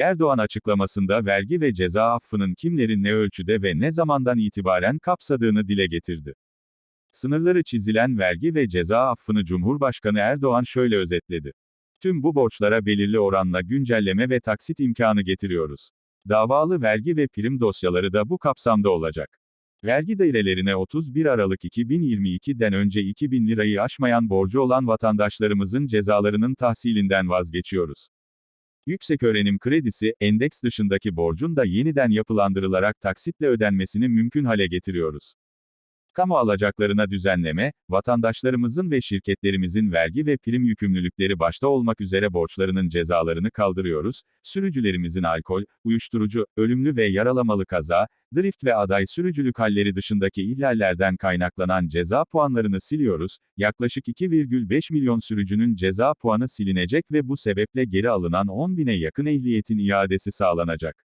Erdoğan açıklamasında vergi ve ceza affının kimlerin ne ölçüde ve ne zamandan itibaren kapsadığını dile getirdi. Sınırları çizilen vergi ve ceza affını Cumhurbaşkanı Erdoğan şöyle özetledi. Tüm bu borçlara belirli oranla güncelleme ve taksit imkanı getiriyoruz. Davalı vergi ve prim dosyaları da bu kapsamda olacak. Vergi dairelerine 31 Aralık 2022'den önce 2000 lirayı aşmayan borcu olan vatandaşlarımızın cezalarının tahsilinden vazgeçiyoruz. Yükseköğrenim kredisi, endeks dışındaki borcun da yeniden yapılandırılarak taksitle ödenmesini mümkün hale getiriyoruz. Kamu alacaklarına düzenleme, vatandaşlarımızın ve şirketlerimizin vergi ve prim yükümlülükleri başta olmak üzere borçlarının cezalarını kaldırıyoruz, sürücülerimizin alkol, uyuşturucu, ölümlü ve yaralamalı kaza, drift ve aday sürücülük halleri dışındaki ihlallerden kaynaklanan ceza puanlarını siliyoruz, yaklaşık 2,5 milyon sürücünün ceza puanı silinecek ve bu sebeple geri alınan 10 bine yakın ehliyetin iadesi sağlanacak.